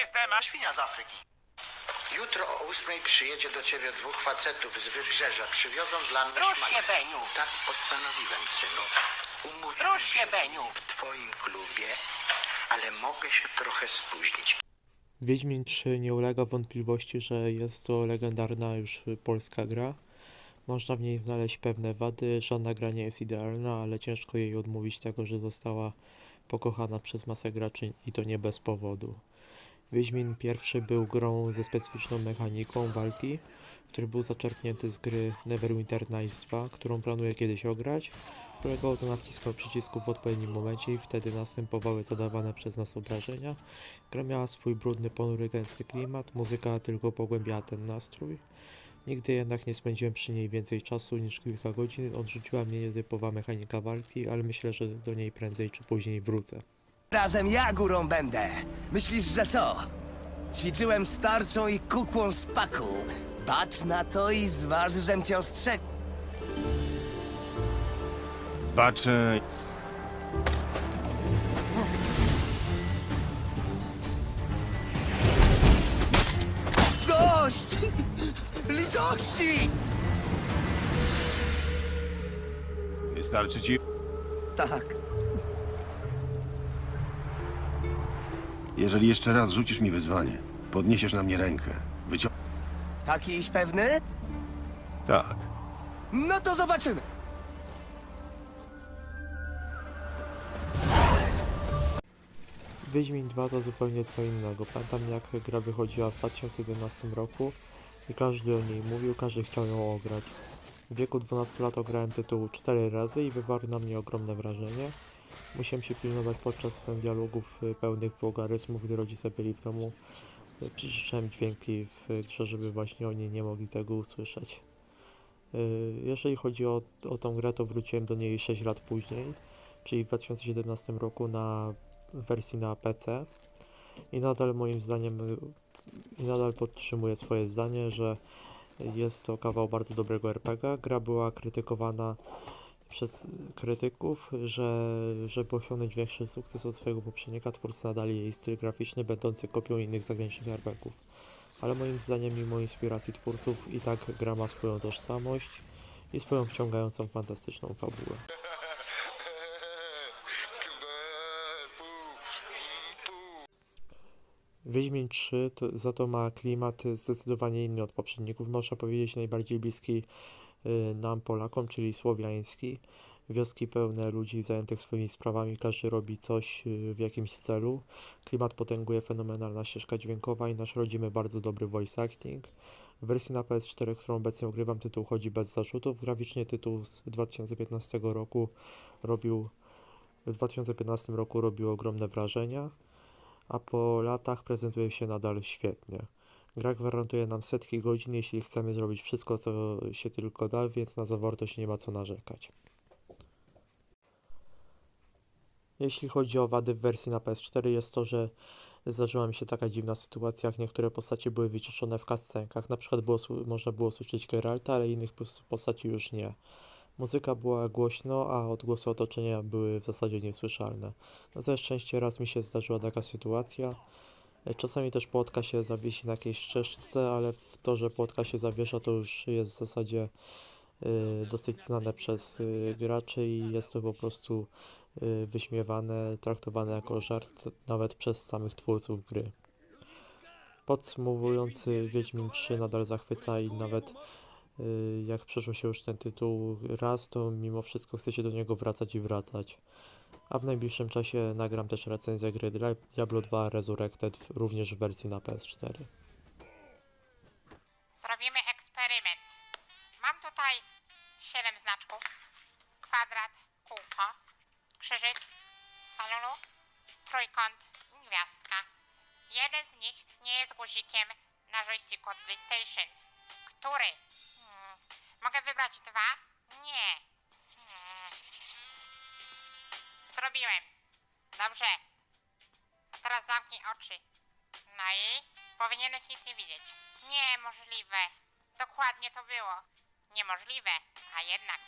jestem... a- Świnia z Afryki. Jutro o ósmej przyjedzie do ciebie dwóch facetów z wybrzeża. Przywiozą dla mnie Rusz szmaty. Beniu. Tak postanowiłem, synu. Umówiłem Rusz się, Beniu. w twoim klubie, ale mogę się trochę spóźnić. Wiedźmin 3 nie ulega wątpliwości, że jest to legendarna już polska gra. Można w niej znaleźć pewne wady, żadna gra nie jest idealna, ale ciężko jej odmówić tego, że została pokochana przez masę graczy i to nie bez powodu. Wiedźmin pierwszy był grą ze specyficzną mechaniką walki, który był zaczerpnięty z gry Neverwinter Nights 2, którą planuję kiedyś ograć. Polegało to na wciskaniu przycisków w odpowiednim momencie i wtedy następowały zadawane przez nas obrażenia. Gra miała swój brudny, ponury, gęsty klimat, muzyka tylko pogłębiała ten nastrój. Nigdy jednak nie spędziłem przy niej więcej czasu niż kilka godzin, odrzuciła mnie nietypowa mechanika walki, ale myślę, że do niej prędzej czy później wrócę. Razem ja górą będę. Myślisz, że co? Ćwiczyłem z tarczą i kukłą z paku. Bacz na to i zważ, żem cię ostrzegł. Baczę. Dość! Litości! Wystarczy ci. Tak. Jeżeli jeszcze raz rzucisz mi wyzwanie, podniesiesz na mnie rękę. Wycią... Takiś pewny? Tak. No to zobaczymy. Wiedźmin 2 to zupełnie co innego. Pamiętam jak gra wychodziła w 2011 roku i każdy o niej mówił, każdy chciał ją ograć. W wieku 12 lat ograłem tytuł 4 razy i wywarł na mnie ogromne wrażenie. Musiałem się pilnować podczas dialogów y, pełnych wulgaryzmów, gdy rodzice byli w domu. Y, Przyciszałem dźwięki w grze, żeby właśnie oni nie mogli tego usłyszeć. Y, Jeżeli chodzi o, o tą grę, to wróciłem do niej 6 lat później, czyli w 2017 roku na wersji na PC i nadal moim zdaniem i nadal podtrzymuję swoje zdanie, że jest to kawał bardzo dobrego RPG. Gra była krytykowana przez krytyków, że żeby osiągnąć większy sukces od swojego poprzednika, twórcy nadali jej styl graficzny będący kopią innych zagranicznych RPGów. Ale moim zdaniem, mimo inspiracji twórców, i tak gra ma swoją tożsamość i swoją wciągającą, fantastyczną fabułę. Wiedźmin 3 to, za to ma klimat zdecydowanie inny od poprzedników. Można powiedzieć najbardziej bliski nam Polakom, czyli słowiański. Wioski pełne ludzi zajętych swoimi sprawami, każdy robi coś y, w jakimś celu. Klimat potęguje fenomenalna ścieżka dźwiękowa i nasz rodzimy bardzo dobry voice acting. W wersji na PS4, którą obecnie ogrywam, tytuł chodzi bez zarzutów. Graficznie tytuł z 2015 roku robił w 2015 roku robił ogromne wrażenia a po latach prezentuje się nadal świetnie. Gra gwarantuje nam setki godzin, jeśli chcemy zrobić wszystko, co się tylko da, więc na zawartość nie ma co narzekać. Jeśli chodzi o wady w wersji na PS4, jest to, że zdarzyła mi się taka dziwna sytuacja, jak niektóre postacie były wyciszone w cutscenkach. Na przykład było, można było słyszeć Geralta, ale innych pos- postaci już nie. Muzyka była głośno, a odgłosy otoczenia były w zasadzie niesłyszalne. Na całe szczęście raz mi się zdarzyła taka sytuacja. Czasami też płotka się zawiesi na jakiejś ścieżce, ale to, że płotka się zawiesza, to już jest w zasadzie y, dosyć znane przez y, graczy i jest to po prostu y, wyśmiewane, traktowane jako żart nawet przez samych twórców gry. Podsumowując, y, Wiedźmin 3 nadal zachwyca i nawet jak przeszło się już ten tytuł raz, to mimo wszystko chce się do niego wracać i wracać. A w najbliższym czasie nagram też recenzję gry Diablo 2 Resurrected również w wersji na PS4. Zrobimy eksperyment. Mam tutaj 7 znaczków. Kwadrat, kółko, krzyżyk, falulu, trójkąt, gwiazdka. Jeden z nich nie jest guzikiem na joysticku od PlayStation. Który? Hmm. Mogę wybrać dwa? Nie. Zrobiłem. Dobrze. A teraz zamknij oczy. No i powinieneś nic nie widzieć. Niemożliwe. Dokładnie to było. Niemożliwe, a jednak.